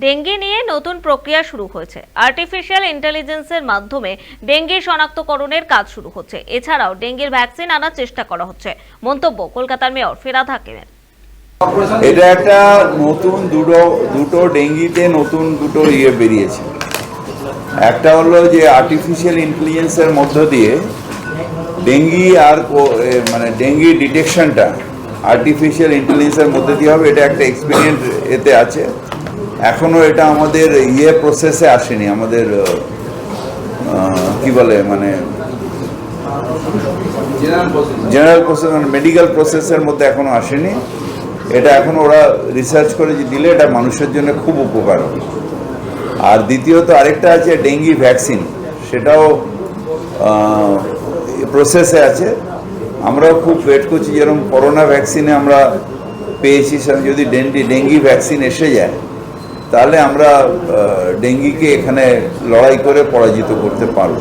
Dengue নিয়ে নতুন প্রক্রিয়া শুরু হয়েছে। আর্টিফিশিয়াল ইন্টেলিজেন্সের মাধ্যমে ডেঙ্গি শনাক্তকরণের কাজ শুরু হচ্ছে। এছাড়াও ডেঙ্গির ভ্যাকসিন আনার চেষ্টা করা হচ্ছে। মন্তব্য কলকাতার মেয়র ফেরাদ হাকিমের। এটা একটা নতুন দুটো দুটো ডেঙ্গিতে নতুন দুটো ইয়ে বেরিয়েছে। একটা হলো যে আর্টিফিশিয়াল ইন্টেলিজেন্সের মধ্য দিয়ে ডেঙ্গি আর মানে ডেঙ্গি ডিটেকশনটা আর্টিফিশিয়াল ইন্টেলিজেন্সের মধ্যে দিয়ে হবে। এটা একটা এক্সপিরিয়েন্স এতে আছে। এখনও এটা আমাদের ইয়ে প্রসেসে আসেনি আমাদের কি বলে মানে জেনারেল প্রসেস মানে মেডিকেল প্রসেসের মধ্যে এখনও আসেনি। এটা এখন ওরা রিসার্চ করে যে দিলে এটা মানুষের জন্য খুব উপকার হবে। আর দ্বিতীয়ত আরেকটা আছে ডেঙ্গি ভ্যাকসিন সেটাও প্রসেসে আছে। আমরাও খুব ওয়েট করছি যেরকম করোনা ভ্যাকসিনে আমরা পেয়েছি যদি ডেঙ্গি ডেঙ্গি ভ্যাকসিন এসে যায় তাহলে আমরা ডেঙ্গিকে এখানে লড়াই করে পরাজিত করতে পারব।